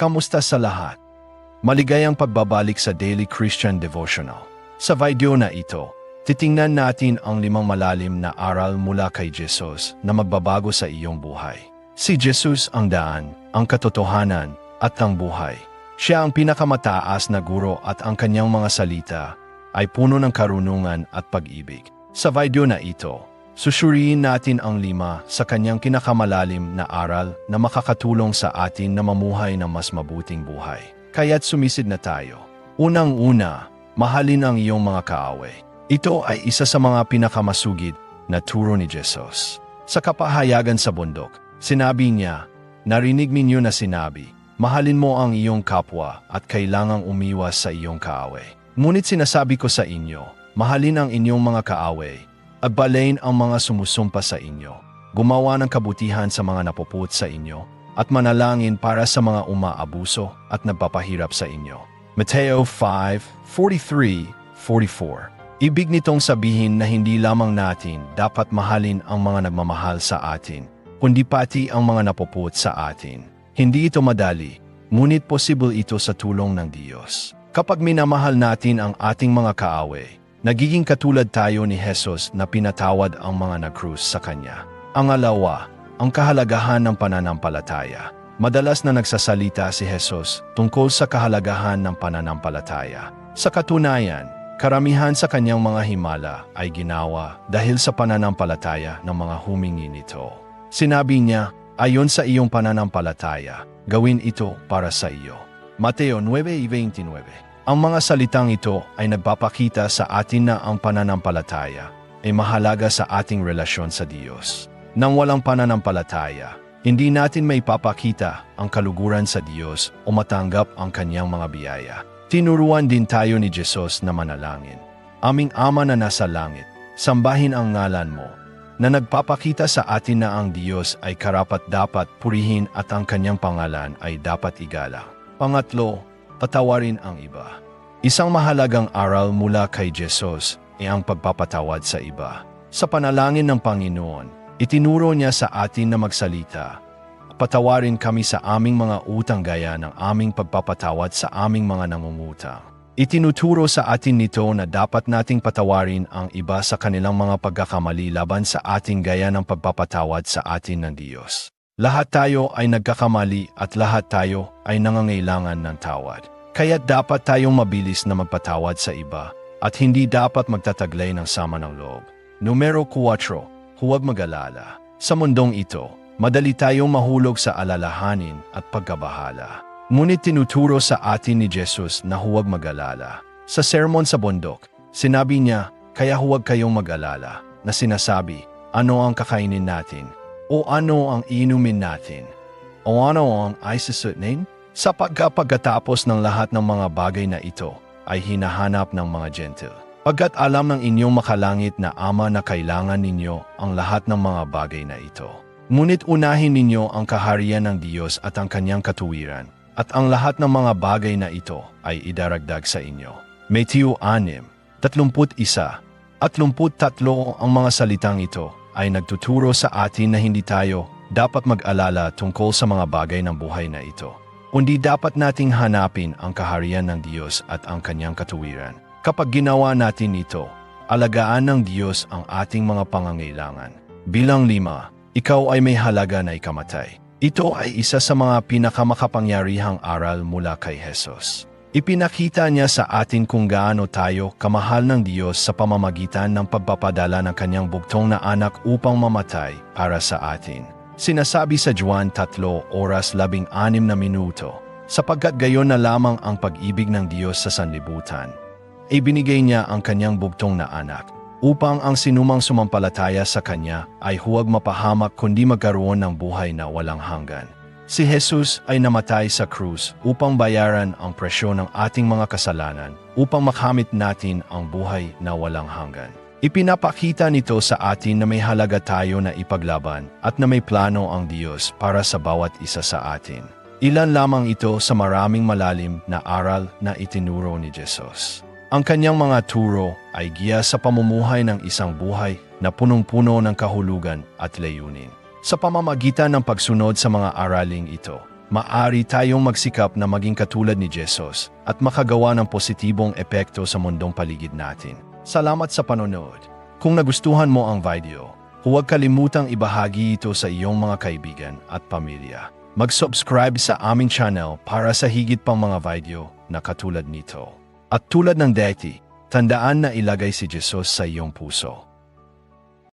Kamusta sa lahat? Maligayang pagbabalik sa Daily Christian Devotional. Sa video na ito, titingnan natin ang limang malalim na aral mula kay Jesus na magbabago sa iyong buhay. Si Jesus ang daan, ang katotohanan, at ang buhay. Siya ang pinakamataas na guro at ang kanyang mga salita ay puno ng karunungan at pag-ibig. Sa video na ito, susuriin natin ang lima sa kanyang kinakamalalim na aral na makakatulong sa atin na mamuhay ng mas mabuting buhay. Kaya't sumisid na tayo. Unang-una, mahalin ang iyong mga kaaway. Ito ay isa sa mga pinakamasugid na turo ni Jesus. Sa kapahayagan sa bundok, sinabi niya, Narinig ninyo na sinabi, mahalin mo ang iyong kapwa at kailangang umiwas sa iyong kaaway. Ngunit sinasabi ko sa inyo, mahalin ang inyong mga kaaway at balayin ang mga sumusumpa sa inyo. Gumawa ng kabutihan sa mga napuput sa inyo at manalangin para sa mga umaabuso at nagpapahirap sa inyo. Mateo 5:43-44 Ibig nitong sabihin na hindi lamang natin dapat mahalin ang mga nagmamahal sa atin, kundi pati ang mga napuput sa atin. Hindi ito madali, ngunit posible ito sa tulong ng Diyos. Kapag minamahal natin ang ating mga kaaway, nagiging katulad tayo ni Jesus na pinatawad ang mga nagkrus sa Kanya. Ang alawa, ang kahalagahan ng pananampalataya. Madalas na nagsasalita si Jesus tungkol sa kahalagahan ng pananampalataya. Sa katunayan, karamihan sa kanyang mga himala ay ginawa dahil sa pananampalataya ng mga humingi nito. Sinabi niya, ayon sa iyong pananampalataya, gawin ito para sa iyo. Mateo 9.29 Ang mga salitang ito ay nagpapakita sa atin na ang pananampalataya ay mahalaga sa ating relasyon sa Diyos. Nang walang pananampalataya, hindi natin may papakita ang kaluguran sa Diyos o matanggap ang kanyang mga biyaya. Tinuruan din tayo ni Jesus na manalangin. Aming Ama na nasa langit, sambahin ang ngalan mo, na nagpapakita sa atin na ang Diyos ay karapat-dapat purihin at ang kanyang pangalan ay dapat igalang. Pangatlo, patawarin ang iba. Isang mahalagang aral mula kay Jesus ay ang pagpapatawad sa iba. Sa panalangin ng Panginoon, Itinuro niya sa atin na magsalita. Patawarin kami sa aming mga utang gaya ng aming pagpapatawad sa aming mga nangungutang. Itinuturo sa atin nito na dapat nating patawarin ang iba sa kanilang mga pagkakamali laban sa ating gaya ng pagpapatawad sa atin ng Diyos. Lahat tayo ay nagkakamali at lahat tayo ay nangangailangan ng tawad. Kaya dapat tayong mabilis na magpatawad sa iba at hindi dapat magtataglay ng sama ng loob. Numero 4 huwag mag-alala. Sa mundong ito, madali tayong mahulog sa alalahanin at pagkabahala. Ngunit tinuturo sa atin ni Jesus na huwag mag-alala. Sa sermon sa bundok, sinabi niya, kaya huwag kayong mag-alala, na sinasabi, ano ang kakainin natin, o ano ang inumin natin, o ano ang isisunin, sa pagkapagkatapos ng lahat ng mga bagay na ito ay hinahanap ng mga gentle. Pagkat alam ng inyong makalangit na Ama na kailangan ninyo ang lahat ng mga bagay na ito. Ngunit unahin ninyo ang kaharian ng Diyos at ang kanyang katuwiran, at ang lahat ng mga bagay na ito ay idaragdag sa inyo. Matthew 6, 31, at 33 ang mga salitang ito ay nagtuturo sa atin na hindi tayo dapat mag-alala tungkol sa mga bagay ng buhay na ito. Kundi dapat nating hanapin ang kaharian ng Diyos at ang kanyang katuwiran. Kapag ginawa natin ito, alagaan ng Diyos ang ating mga pangangailangan. Bilang lima, ikaw ay may halaga na ikamatay. Ito ay isa sa mga pinakamakapangyarihang aral mula kay Jesus. Ipinakita niya sa atin kung gaano tayo kamahal ng Diyos sa pamamagitan ng pagpapadala ng kanyang bugtong na anak upang mamatay para sa atin. Sinasabi sa Juan 3 oras 16 na minuto, sapagkat gayon na lamang ang pag-ibig ng Diyos sa sanlibutan ibinigay niya ang kanyang bugtong na anak upang ang sinumang sumampalataya sa kanya ay huwag mapahamak kundi magkaroon ng buhay na walang hanggan. Si Jesus ay namatay sa krus upang bayaran ang presyo ng ating mga kasalanan upang makamit natin ang buhay na walang hanggan. Ipinapakita nito sa atin na may halaga tayo na ipaglaban at na may plano ang Diyos para sa bawat isa sa atin. Ilan lamang ito sa maraming malalim na aral na itinuro ni Jesus. Ang kanyang mga turo ay giya sa pamumuhay ng isang buhay na punong-puno ng kahulugan at layunin. Sa pamamagitan ng pagsunod sa mga araling ito, Maari tayong magsikap na maging katulad ni Jesus at makagawa ng positibong epekto sa mundong paligid natin. Salamat sa panonood. Kung nagustuhan mo ang video, huwag kalimutang ibahagi ito sa iyong mga kaibigan at pamilya. Mag-subscribe sa aming channel para sa higit pang mga video na katulad nito. At tulad ng dati, tandaan na ilagay si Jesus sa iyong puso.